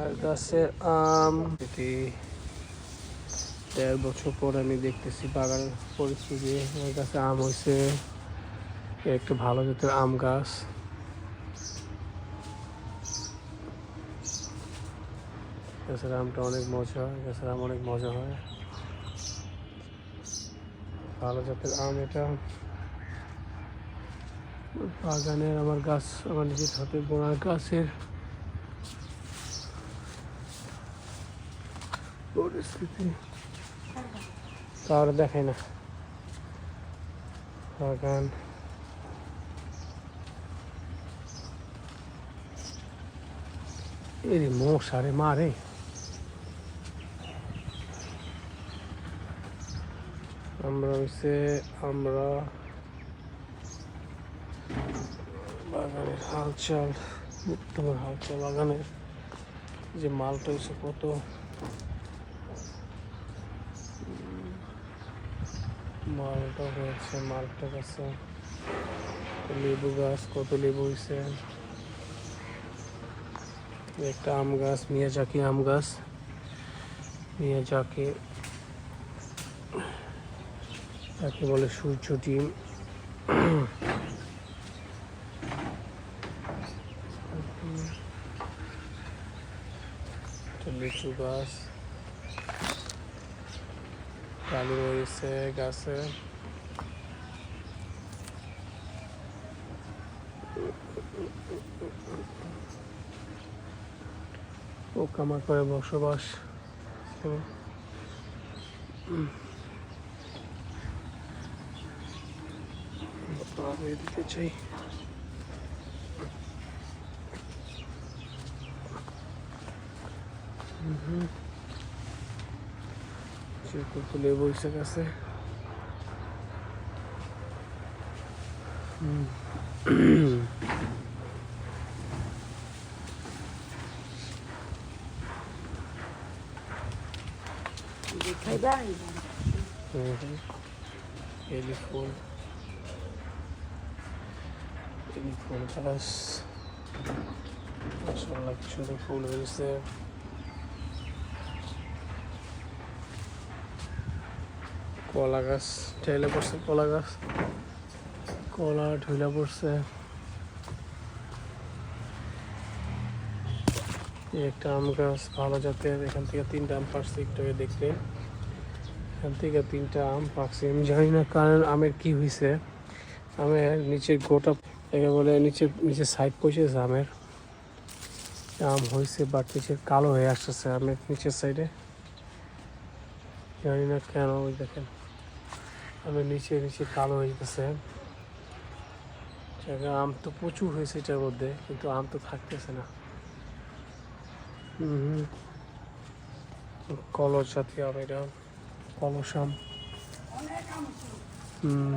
আর গাছের আম। এটি দেড় বছর পর আমি দেখতেছি বাগানের পরিস্থিতি, আমার কাছে আম হয়েছে একটা ভালো জাতের আম গাছ। গাছের আমটা অনেক মজা হয় গাছের আম অনেক মজা হয়। ভালো জাতের আম এটা। বাগানের আমার গাছ, আমার নিজের হাতে বোনার গাছের পরিস্থিতি তার দেখাই না। বাগান। এরে মশারে মারে আমরা হচ্ছে আমরা বাগানের হালচাল তোমার হালচাল বাগানের যে মালটা হচ্ছে কত? মালটা হয়েছে, মালটা গাছে লেবু গাছ, কত লেবু হয়েছে। একটা আম গাছ মিয়াজাকি আম গাছ। মিয়াজাকি তাকে বলে সূর্য ডিম। লিচু গাছ। কালু হয়েছে গাছে। পোকামাকড়ে বসবাস তো, উম, দিতে চাই হুম সে কত লেবু এসে গেছে হুম। খাইবা হুম। টেলিফোন টেলিফোন গাছ মাসাল্লাহ কিছু ফুল কলা গাছ, ঠেলে পড়ছে কলা গাছ। কলা ঢুলে পড়ছে। একটা আম গাছ, ভালো জাতের। এখান থেকে তিনটা আম পারছে একটু দেখলে এখান থেকে তিনটা আম পাকছে আমি জানি না কারণ আমের কি হয়েছে আমের নিচের গোটা, একে বলে নিচের নিচের সাইড পৌঁছেছে আমের। আম হয়েছে বাট নিচের কালো হয়ে আসতেছে আমের নিচের সাইডে জানি না কেন, ওই দেখেন। আমের নিচে নিচে কালো জায়গা আম তো প্রচুর হয়েছে এটার মধ্যে, কিন্তু আম তো থাকতেছে না কলস জাতীয় আম এটা, কলস আম। হুম।